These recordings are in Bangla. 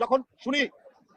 যখন শুনি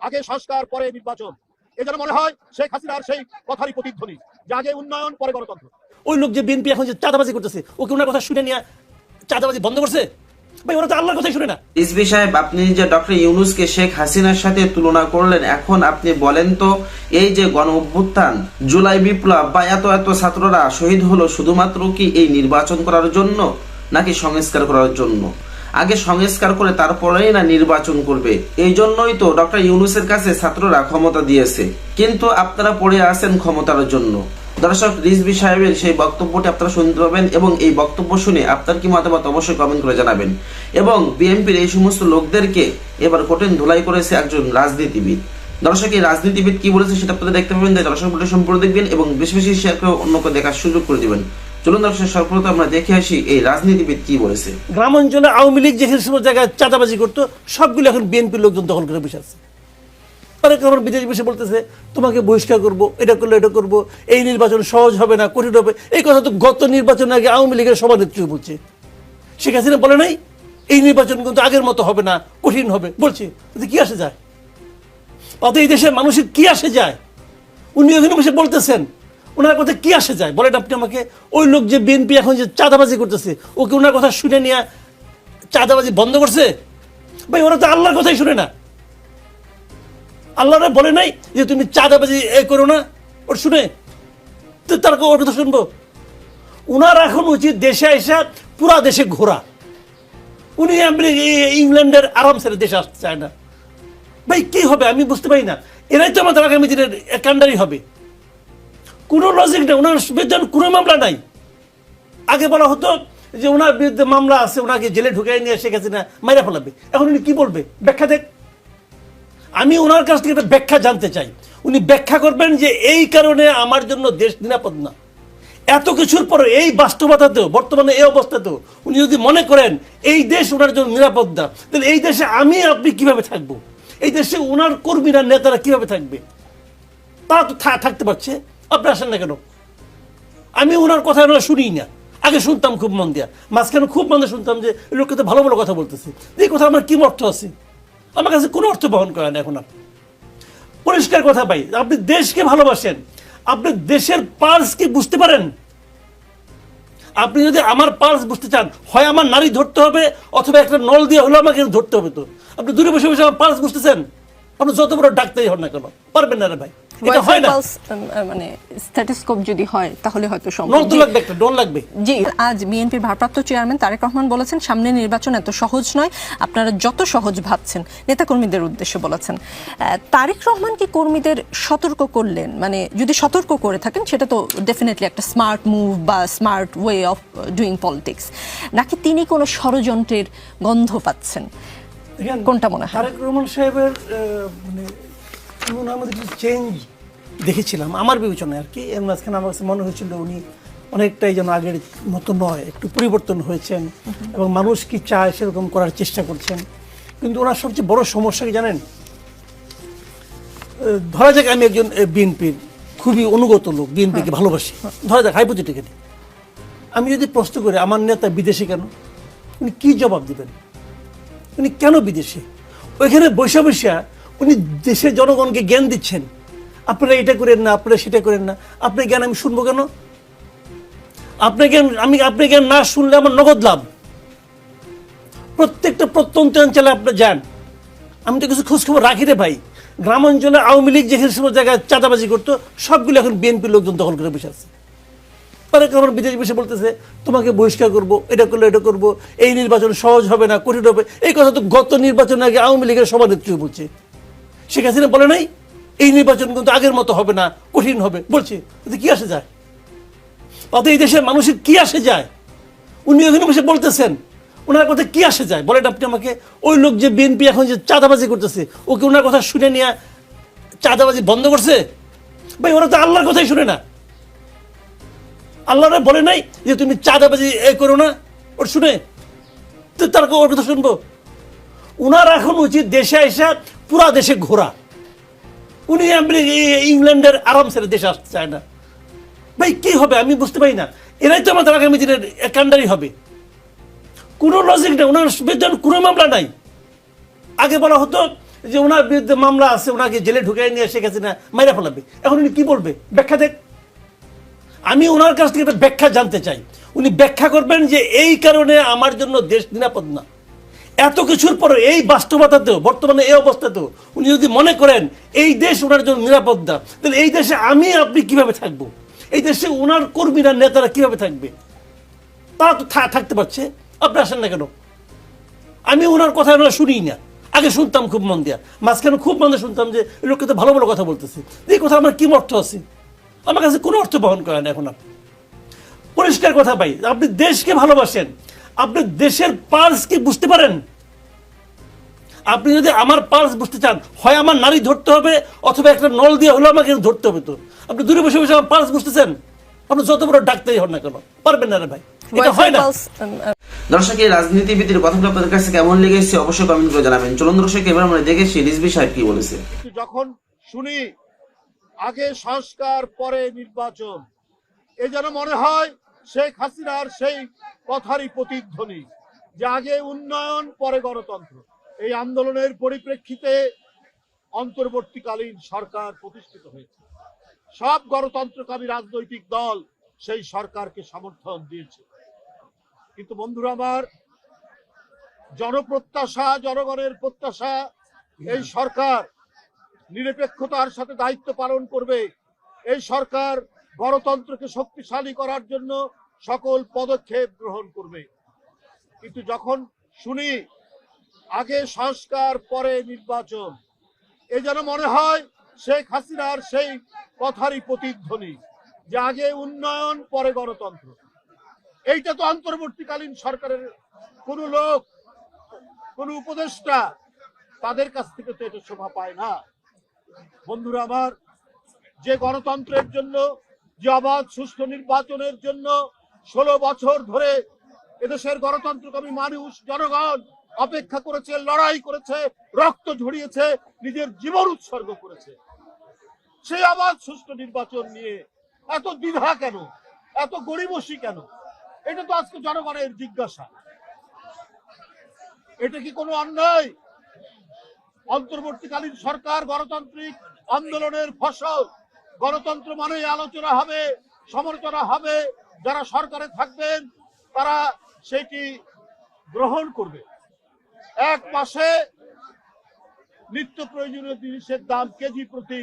আগে সংস্কার পরে নির্বাচন। এ যেন মনে হয় শেখ হাসিনার সেই কথারই প্রতিধ্বনি যে আগে উন্নয়ন পরে গণতন্ত্র। ওই লোক যে বিএনপি এখন যে চাঁদাবাজি করতেছে ওকে ওনার কথা শুনে নিয়ে চাঁদাবাজি বন্ধ করছে? ভাই ওরা তো আল্লাহর কথাই শুনে না। রিজভি সাহেব আপনি যে ডক্টর ইউনুসকে শেখ হাসিনার সাথে তুলনা করলেন এখন আপনি বলেন তো এই যে গণ অভ্যুত্থান জুলাই বিপ্লব বা এত এত ছাত্ররা শহীদ হলো শুধুমাত্র কি এই নির্বাচন করার জন্য নাকি সংস্কার করার জন্য? আগে সংস্কার করে তারপরেই না নির্বাচন করবে। এই জন্যই তো ডক্টর ইউনুসের কাছে ছাত্ররা ক্ষমতা দিয়েছে। কিন্তু আপনারা পড়ে আছেন ক্ষমতার জন্য। দর্শক, রিজভি সাহেবের সেই বক্তব্যটি আপনারা শুনতে পাবেন এবং এই বক্তব্য শুনে আপনার কি মতামত অবশ্যই কমেন্ট করে জানাবেন। এবং বিএনপির এই সমস্ত লোকদেরকে এবার কঠিন ধুলাই করেছে একজন রাজনীতিবিদ। দর্শক, এই রাজনীতিবিদ কি বলেছে সেটা আপনারা দেখতে পাবেন, তাই দর্শক সম্পূর্ণ দেখবেন এবং বেশি বেশি শেয়ার করে অন্যকে দেখার সুযোগ করে দিবেন। চলুন দর্শক, সর্বপ্রথম আমরা দেখে আসি এই রাজনীতিবিদ কি বলেছে। গ্রাম অঞ্চলে আওয়ামী লীগ যে সমস্ত জায়গায় চাঁদাবাজি করতো, সবগুলো এখন বিএনপির লোকজন দখল করে বসে আছে। বিদেশ বসে বলতেছে, তোমাকে বহিষ্কার করব, এটা করলে এটা এই নির্বাচন সহজ হবে না, কঠিন হবে। এই কথা তো গত নির্বাচন আগে আওয়ামী লীগের সভানেত্রী বলছে। শেখ হাসিনা বলে নাই, এই নির্বাচন কিন্তু আগের মতো হবে না, কঠিন হবে। বলছে কি আসে যায়? অত এই দেশের মানুষের কি আসে যায়? উনি ওখানে বসে বলতেছেন ওনার কথা কি আসে যায়? বলেন আপনি আমাকে, ওই লোক যে বিএনপি এখন যে চাঁদাবাজি করতেছে ওকে ওনার কথা শুনে নিয়ে চাঁদাবাজি বন্ধ করছে? ভাই, ওরা তো আল্লাহর কথাই শুনে না। আল্লাহরা বলে নাই যে তুমি চাঁদাবাজি এ করো না, ওর শুনে। তো তার ওর কথা শুনব? ওনার এখন উচিত দেশে এসে পুরা দেশে ঘোরা। উনি ইংল্যান্ডের আরাম ছেড়ে দেশে আসতে চায় না। ভাই, কি হবে? আমি বুঝতে পারি না। এরাই তো আমাদের আগামী দিনের কান্ডারি হবে। কোনো লজিক নেই, ওনার বিরুদ্ধে কোনো মামলা নাই। আগে বলা হতো যে ওনার বিরুদ্ধে মামলা আছে, ওনাকে জেলে ঢুকাই নিয়ে শেখ হাসিনা মাইরা ফেলাবে। এখন উনি কি বলবে? ব্যাখ্যা দেখ। আমি ওনার কাছ থেকে একটা ব্যাখ্যা জানতে চাই। উনি ব্যাখ্যা করবেন যে এই কারণে আমার জন্য দেশ নিরাপদ না। এত কিছুর পরে এই বাস্তবতাতেও, বর্তমানে এই অবস্থাতেও উনি যদি মনে করেন এই দেশ ওনার জন্য নিরাপদ না, তাহলে এই দেশে আমি আপনি কীভাবে থাকব? এই দেশে ওনার কর্মীরা, নেতারা কীভাবে থাকবে? তারা তো থাকতে পারছে। আপনি আসেন না কেন? আমি ওনার কথা ওনার শুনি না। আগে শুনতাম খুব মন দিয়া। মাঝখানে খুব মনে শুনতাম যে লোককে তো ভালো ভালো কথা বলতেছে। এই কথা আমার কি অর্থ আছে? আমার কাছে কোনো অর্থ বহন করে না এখন আর পরিষ্কার কথা ভাই, আপনি দেশকে ভালোবাসেন। আপনি দেশের পালস কি বুঝতে পারেন? আপনি যদি আমার পালস বুঝতে চান, হয় আমার নারী ধরতে হবে, অথবা একটা নল দিয়ে হলে আমাকে ধরতে হবে তো। আপনি দূরে বসে বসে আমার পালস বুঝতেছেন? আপনি যত বড় ডাক্তারই হন না কেন? পারবেন না রে ভাই। এটা হয় না মানে স্ট্যাটিস্কোপ যদি হয় তাহলে হয়তো সম্ভব। নল লাগবে একটা ডোন লাগবে। জি আজ বিএনপির ভারপ্রাপ্ত চেয়ারম্যান তারেক রহমান বলেছেন সামনে নির্বাচন এত সহজ নয় আপনারা যত সহজ ভাবছেন নেতাকর্মীদের উদ্দেশ্যে বলেছেন। তারেক রহমান কি কর্মীদের সতর্ক করলেন? মানে যদি সতর্ক করে থাকেন সেটা তো ডেফিনেটলি একটা স্মার্ট মুভ বা smart way of doing politics নাকি তিনি কোনো ষড়যন্ত্রের গন্ধ পাচ্ছেন? কোনটা মনে হয়? তারেক রহমান সাহেবের আহ, এমন আমাদের কিছু চেঞ্জ দেখেছিলাম, আমার বিবেচনায় আর কি। এর মাঝখানে আমার কাছে মনে হয়েছিল উনি অনেকটাই যেন আগের মতো নয়, একটু পরিবর্তন হয়েছেন এবং মানুষ কি চায় সেরকম করার চেষ্টা করছেন। কিন্তু ওনার সবচেয়ে বড় সমস্যা কি জানেন? ধরা যাক আমি একজন বিএনপির খুবই অনুগত লোক, বিএনপিকে ভালোবাসি। ধরা যাক হাইপোথেটিক্যালি আমি যদি প্রশ্ন করি, আমার নেতা বিদেশে কেন? উনি কি জবাব দিবেন? উনি কেন বিদেশে? ওইখানে বসে বসে উনি দেশের জনগণকে জ্ঞান দিচ্ছেন, আপনারা এটা করেন না, আপনারা সেটা করেন না, আপনার জ্ঞান আমি শুনব কেন? আপনার জ্ঞান, আমি আপনার জ্ঞান না শুনলে আমার নগদ লাভ। প্রত্যেকটা প্রত্যন্ত অঞ্চলে আপনি যান। আমি তো কিছু খোঁজখবর রাখি রে ভাই। গ্রাম অঞ্চলে আওয়ামী লীগ যে সমস্ত জায়গায় চাঁদাবাজি করতো, সবগুলো এখন বিএনপির লোকজন দখল করে বসে আছে। অনেক আমার বিদেশ বসে বলতেছে, তোমাকে বহিষ্কার করব, এটা করলে এটা করব, এই নির্বাচন সহজ হবে না, কঠিন হবে। এই কথা তো গত নির্বাচন আগে আওয়ামী লীগের সভানেত্রী বলছে। শেখ হাসিনা বলে নাই, এই নির্বাচন কিন্তু আগের মতো হবে না, কঠিন হবে। বলছে তাতে কি আসে যায়? অত এই দেশের মানুষের কি আসে যায়? উনি ওখানে বসে বলতেছেন, ওনার কথা কি আসে যায়? বলেন আপনি আমাকে, ওই লোক যে বিএনপি এখন যে চাঁদাবাজি করতেছে ওকে ওনার কথা শুনে নিয়ে চাঁদাবাজি বন্ধ করছে? ভাই, ওরা তো আল্লাহর কথাই শুনে না। আল্লাহরা বলে নাই যে তুমি চাঁদাবাজি এ করো না, ওর শুনে। তো তার ওর কথা শুনব। ওনার এখন উচিত দেশে এসে পুরা দেশে ঘোরা। উনি ইংল্যান্ডের আরাম ছেড়ে দেশে আসতে চায় না। ভাই, কি হবে? আমি বুঝতে পারি না। এরাই তো আমাদের আগামী দিনের কান্ডারি হবে। কোনো লজিক নেই। ওনার বিরুদ্ধে কোনো মামলা নাই। আগে বলা হতো যে ওনার বিরুদ্ধে মামলা আছে, ওনাকে জেলে ঢুকাই নিয়ে শেখ হাসিনা মাইরা ফেলাবে। এখন উনি কি বলবে? ব্যাখ্যা দেখ। আমি ওনার কাছ থেকে একটা ব্যাখ্যা জানতে চাই। উনি ব্যাখ্যা করবেন যে এই কারণে আমার জন্য দেশ নিরাপদ না। এত কিছুর পরে এই বাস্তবতাতেও, বর্তমানে এই অবস্থাতেও উনি যদি মনে করেন এই দেশ ওনার জন্য নিরাপদ না, তাহলে এই দেশে আমি আপনি কীভাবে থাকব? এই দেশে ওনার কর্মীরা, নেতারা কীভাবে থাকবে? তারা তো থাকতে পারছে। আপনি আসেন না কেন? আমি ওনার কথা ওনার শুনি না। আগে শুনতাম খুব মন দিয়া। মাঝখানে খুব মনে শুনতাম যে লোককে তো ভালো ভালো কথা বলতেছে। এই কথা আমার কি অর্থ আছে? আমার কাছে কোনো অর্থ বহন করে না এখন আর পরিষ্কার কথা ভাই, আপনি দেশকে ভালোবাসেন। আপনি দেশের পালস কি বুঝতে পারেন আপনি যদি আমার পালস বুঝতে চান হয় আমার নারী ধরতে হবে অথবা একটা নল দিয়ে হলেও আমাকে ধরতে হবে তো। আপনি দূরে বসে বসে আমার পালস বুঝতেছেন? আপনি যত বড় ডাক্তারই হন না কেন পারবেন না রে ভাই। এটা হয় না। Pulse, um, uh, দর্শক এই রাজনীতিবিদের কথাগুলো আপনাদের কাছে কেমন লেগেছে অবশ্যই কমেন্ট করে জানাবেন। চলুন দর্শক এবার আমরা দেখেছি রিজবি সাহেব কি বলেছে। যখন শুনি আগে সংস্কার পরে নির্বাচন এ যেন মনে হয় শেখ হাসিনার সেই কথারই প্রতিধ্বনি যে আগে উন্নয়ন পরে গণতন্ত্র। এই আন্দোলনের পরিপ্রেক্ষিতে অন্তর্বর্তীকালীন সরকার প্রতিষ্ঠিত হয়েছে। সব গণতন্ত্রকামী রাজনৈতিক দল সেই সরকারকে সমর্থন দিয়েছে। কিন্তু বন্ধুরা আমার, জনপ্রত্যাশা, জনগণের প্রত্যাশা, এই সরকার নিরপেক্ষতার সাথে দায়িত্ব পালন করবে। এই সরকার গণতন্ত্রকে শক্তিশালী করার জন্য সকল পদক্ষেপ গ্রহণ করবে। কিন্তু যখন শুনি আগে সংস্কার, পরে নির্বাচন। এ যেন মনে হয় শেখ হাসিনার সেই কথারই প্রতিধ্বনি যে আগে উন্নয়ন, পরে গণতন্ত্র। এইটা তো অন্তর্বর্তীকালীন সরকারের কোন লোক, কোন উপদেষ্টা তাদের কাছ থেকে তো এটা শোভা পায় না। বন্ধুরা আমার, যে গণতন্ত্রের জন্য, যে অবাধ সুষ্ঠু নির্বাচনের জন্য ষোলো বছর ধরে এদেশের গণতন্ত্রকামী মানুষ, জনগণ অপেক্ষা করেছে, লড়াই করেছে, রক্ত ঝরিয়েছে, নিজের জীবন উৎসর্গ করেছে। সেই অবাধ সুষ্ঠু নির্বাচন নিয়ে এত দ্বিধা কেন? এত গরিবসী কেন? এটা তো আজকে জনগণের জিজ্ঞাসা। এটা কি কোনো অন্যায়? অন্তর্বর্তীকালীন সরকার গণতান্ত্রিক আন্দোলনের ফসল। গণতন্ত্র মানে আলোচনা হবে, সমালোচনা হবে। যারা সরকারে থাকবেন, তারা সেটি গ্রহণ করবে। এক মাসে নিত্য প্রয়োজনীয় জিনিসের দাম কেজি প্রতি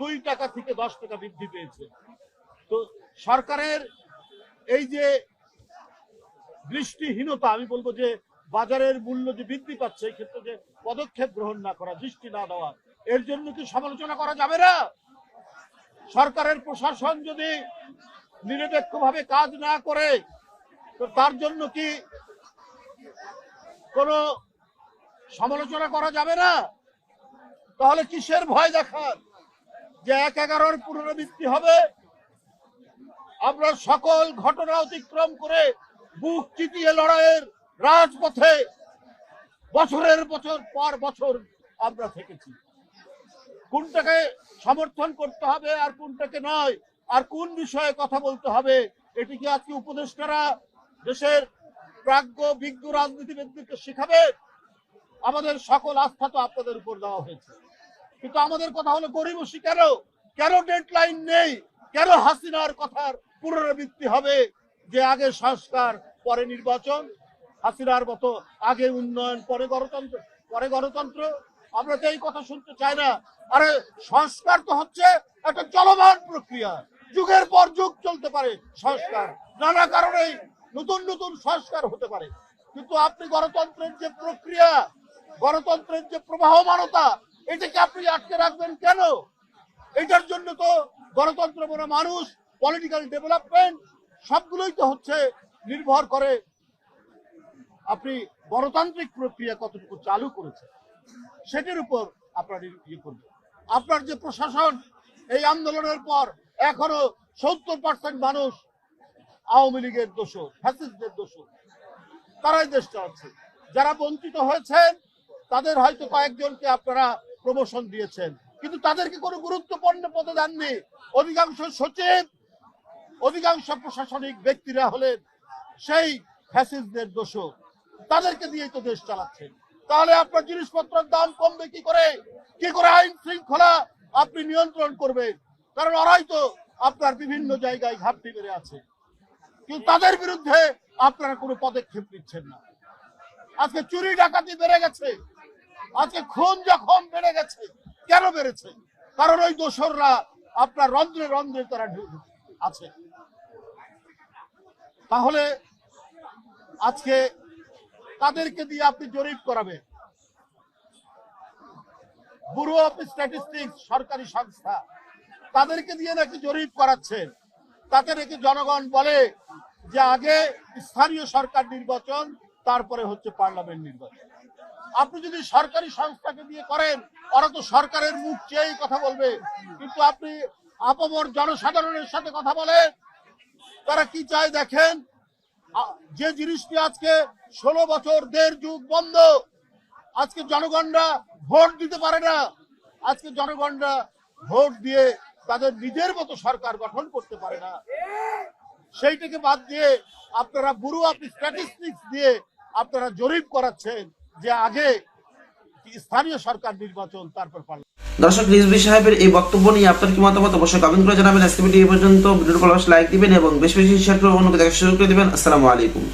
দুই টাকা থেকে দশ টাকা বৃদ্ধি পেয়েছে। তো সরকারের এই যে দৃষ্টিহীনতা, আমি বলব যে বাজারের মূল্য যে বৃদ্ধি পাচ্ছে, এই ক্ষেত্রে যে পদক্ষেপ গ্রহণ না করা, দৃষ্টি না দেওয়া, এর জন্য কি সমালোচনা করা যাবে না? সরকারের প্রশাসন যদি নিরপেক্ষভাবে কাজ না করে, তো তার জন্য কি কোনো সমালোচনা করা যাবে না। তাহলে কিসের ভয় দেখার? যে এক এগারোর পুনরাবৃত্তি হবে। আমরা সকল ঘটনা অতিক্রম করে বুক চিতিয়ে লড়াইয়ের রাজপথে বছরের বছর পর বছর আমরা থেকেছি। কোনটাকে সমর্থন করতে হবে আর কোনটাকে নয়, আর কোন বিষয়ে কথা বলতে হবে, এটি কি আজকে উপদেষ্টারা দেশের প্রাজ্ঞ, বিজ্ঞ রাজনীতিবিদদেরকে শেখাবে? আমাদের সকল আস্থা তো আপনাদের উপর দেওয়া হয়েছে। কিন্তু আমাদের কথা হলো গরিবসী কেন কেন ডেডলাইন নেই? কেন হাসিনার কথার পুনরাবৃত্তি হবে? যে আগে সংস্কার, পরে নির্বাচন। হাসিনার মতো আগে উন্নয়ন, পরে গণতন্ত্র পরে গণতন্ত্র। আমরা তো এই কথা শুনতে চাই না। আরে, সংস্কার তো হচ্ছে একটা চলমান প্রক্রিয়া। যুগের পর যুগ চলতে পারে সংস্কার। নানা কারণেই নতুন নতুন সংস্কার হতে পারে। কিন্তু আপনি গণতন্ত্রের যে প্রক্রিয়া গণতন্ত্রের যে প্রবাহমানতা, এটাকে আপনি আটকে রাখবেন কেন? এটার জন্য তো গণতন্ত্র বলে মানুষ পলিটিক্যাল ডেভেলপমেন্ট সবগুলোই তো হচ্ছে নির্ভর করে আপনি গণতান্ত্রিক প্রক্রিয়া কতটুকু চালু করেছেন, সেটির উপর আপনার ইয়ে করবেন। আপনার যে প্রশাসন, এই আন্দোলনের পর এখনও সত্তর পার্সেন্ট মানুষ আওয়ামী লীগের দোষ ফ্যাসিস্টদের দোষ তারাই দেশ চালাচ্ছে যারা বঞ্চিত হয়েছেন তাদের হয়তো কয়েকজনকে আপনারা প্রমোশন দিয়েছেন। কিন্তু তাদেরকে কোনো গুরুত্বপূর্ণ পদে দেননি। অধিকাংশ সচিব, অধিকাংশ প্রশাসনিক ব্যক্তিরা হলেন সেই ফ্যাসিস্টদের দোষ তাদেরকে দিয়েই তো দেশ চালাচ্ছেন। তাহলে আপনার জিনিসপত্রের দাম কমবে কি করে? কি করে আইন শৃঙ্খলা আপনি নিয়ন্ত্রণ করবেন? কারণ ওরাই তো আপনার বিভিন্ন জায়গায় ঘাপটি বেড়ে আছে। কিন্তু তাদের বিরুদ্ধে আপনারা কোনো পদক্ষেপ নিচ্ছেন না। আজকে চুরি ডাকাতি বেড়ে গেছে। আজকে খুন জখম বেড়ে গেছে, কেন বেড়েছে? কারণ ওই দোসররা আপনার রন্ধ্রে রন্ধ্রে তারা আছে। তাহলে আজকে তাদেরকে দিয়ে আপনি জরিপ করাবেন। ব্যুরো অফ স্ট্যাটিস্টিক্স সরকারি সংস্থা, তাদেরকে দিয়ে নাকি জরিপ করাচ্ছেন? তাতে নাকি জনগণ বলে যে আগে স্থানীয় সরকার নির্বাচন তারপরে হচ্ছে পার্লামেন্ট নির্বাচন। আপনি যদি সরকারি সংস্থাকে দিয়ে করেন, ওরা তো সরকারের মুখ চেয়েই কথা বলবে। কিন্তু আপনি আপামর জনসাধারণের সাথে কথা বলেন তারা কি চায় দেখেন? যে জিনিসটি আজকে ষোলো বছর দেড় যুগ বন্ধ, আজকে জনগণরা ভোট দিতে পারে না। আজকে জনগণরা ভোট দিয়ে তাদের নিজের মতো সরকার গঠন করতে পারে না। সেইটাকে বাদ দিয়ে আপনারা ব্যুরো আপনি স্ট্যাটিস্টিক্স দিয়ে আপনারা জরিপ করাচ্ছেন যে আগে স্থানীয় সরকার নির্বাচন, তারপর দর্শক রিজবি সাহেবের এই বক্তব্য নিয়ে আপনার কি মতামত? অবশ্যই কমেন্ট করে জানাবেন। আজকে ভিডিও পর্যন্ত। ভিডিওর ভালো লাইক দিবেন এবং বেশি বেশি শেয়ার করে অন্যকে দেখার সুযোগ করে দিবেন। আসসালামু আলাইকুম।